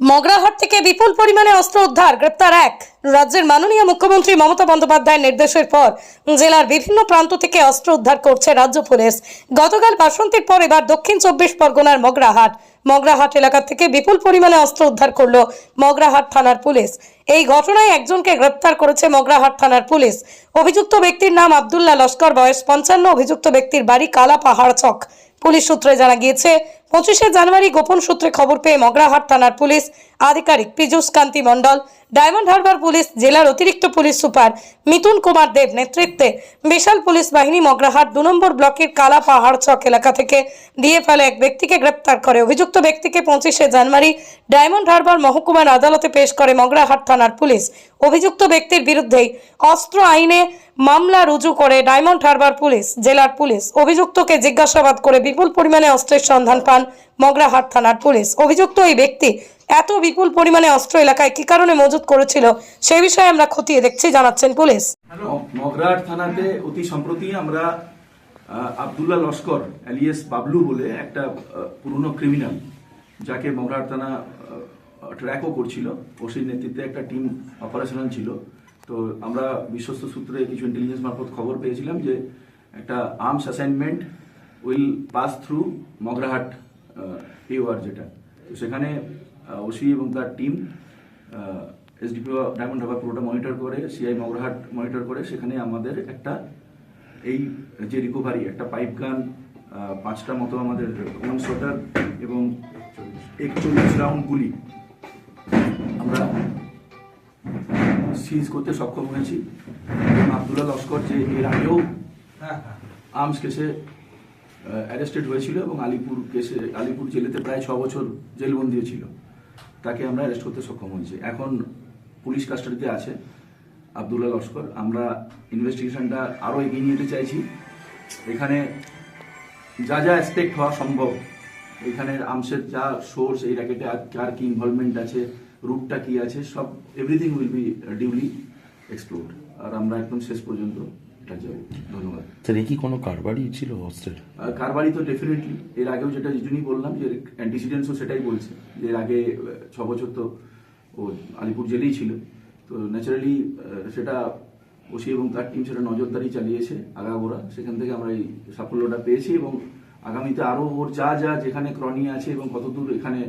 মগরাহাট থেকে বিপুল পরিমাণে অস্ত্র উদ্ধার, গ্রেপ্তার এক। রাজ্যের মাননীয় মুখ্যমন্ত্রী মমতা বন্দ্যোপাধ্যায়ের নির্দেশের পর জেলার বিভিন্ন প্রান্ত থেকে অস্ত্র উদ্ধার করছে রাজ্য পুলিশ। গতকাল বাসন্তীর পর এবার দক্ষিণ চব্বিশ পরগনার মগরাহাট। মগরাহাট এলাকা থেকে বিপুল পরিমাণে অস্ত্র উদ্ধার করল মগরাহাট থানার পুলিশ। এই ঘটনায় একজনকে গ্রেপ্তার করেছে মগরাহাট থানার পুলিশ। অভিযুক্ত ব্যক্তির নাম আবদুল্লাহ লস্কর, বয়স পঞ্চান্ন। অভিযুক্ত ব্যক্তির বাড়ি কালা পাহাড় চক। পুলিশ সূত্রে জানা গিয়েছে, পঁচিশে জানুয়ারি গোপন সূত্রে খবর পেয়ে মগরাহাট থানার পুলিশ আধিকারিক Piyush Kanti Mondal Diamond Harbour police, জেলার অতিরিক্ত পুলিশ সুপার মিতুন কুমার দেব নেতৃত্বে বিশাল পুলিশ বাহিনী মগরাহাট দু নম্বর ব্লকের কালা পাহাড় চক এলাকা থেকে দিয়ে ফেলে এক ব্যক্তিকে গ্রেপ্তার করে। অভিযুক্ত ব্যক্তিকে পঁচিশে জানুয়ারি ডায়মন্ড হারবার মহকুমার আদালতে পেশ করে মগরাহাট থানার পুলিশ। অভিযুক্ত ব্যক্তির বিরুদ্ধেই অস্ত্র আইনে মামলা রুজু করে ডায়মন্ড হারবার পুলিশ, জেলার পুলিশ। অভিযুক্তকে জিজ্ঞাসাবাদ করে বিপুল পরিমাণে অস্ত্রের সন্ধান পান মগরাহাট থানার পুলিশ। অভিযুক্ত এই ব্যক্তি এত বিপুল পরিমাণে অস্ত্র এলাকায় কি কারণে মজুত করেছিল, সেই বিষয়ে আমরা খতিয়ে দেখছি, জানাচ্ছেন পুলিশ। ম- মগরাহাট থানাতে অতি সম্প্রতি আমরা আবদুল্লাহ লস্কর অ্যালিয়াস বাবলু বলে একটা পুরনো ক্রিমিনাল যাকে মগরাহাট থানা ট্র্যাকও করছিল। ওসির নেতৃত্বে একটা টিম অপারেশনাল ছিল। তো আমরা বিশ্বস্ত সূত্রে কিছু ইন্টেলিজেন্স মারফত খবর পেয়েছিলাম যে একটা arms assignment will pass through Magrahat area যেটা। তো সেখানে ওসি এবং তার টিম এসডিপিও ডায়মন্ড হারবার পুরোটা মনিটর করে সিআই মগরাহাট মনিটর করে, সেখানে আমাদের একটা এই যে রিকভারি একটা পাইপ গান পাঁচটা মতো আমাদের ওয়ান শটার এবং একচল্লিশ রাউন্ড গুলি আমরা সিজ করতে সক্ষম হয়েছি। এবং আবদুল্লাহ লস্কর যে এর আগেও আর্মস কেসে অ্যারেস্টেড হয়েছিল এবং আলিপুর কেসে আলিপুর জেলেতে প্রায় ছ বছর জেলবন্দি ছিল। তাকে আমরা অ্যারেস্ট করতে সক্ষম হয়েছি। এখন পুলিশ কাস্টাডিতে আছে আবদুল্লাহ লস্কর। আমরা ইনভেস্টিগেশনটা আরও এগিয়ে নিয়ে যেতে চাইছি। এখানে যা যা অ্যাসপেক্ট হওয়া সম্ভব, এখানে আর্মসের যা সোর্স এই র্যাকেটে কার কি ইনভলভমেন্ট আছে রুটটা কি আছে, সব everything will be duly explore আর আমরা একদম শেষ পর্যন্ত এটা যাব ধন্যবাদ। স্যার এ কি কোনো কারবারই ছিল অস্ত্রের আর কারবারি তো ডেফিনেটলি এর আগেও যেটা যিনি বললাম যে অ্যান্টিসিডেন্টসও সেটাই বলছে। যে এর আগে ছ বছর তো ও আলিপুর জেলেই ছিল। তো ন্যাচারালি সেটা ওসি এবং তার টিম সেটা নজরদারি চালিয়েছে আগাগোড়া। সেখান থেকে আমরা এই সাফল্যটা পেয়েছি এবং আগামীতে আরও ওর যা যা যেখানে ক্রনি আছে এবং কতদূর এখানে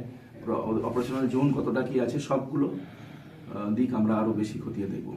অপারেশনাল জোন কতটা কি আছে সবগুলো দিক আমরা আরও বেশি খতিয়ে দেখব।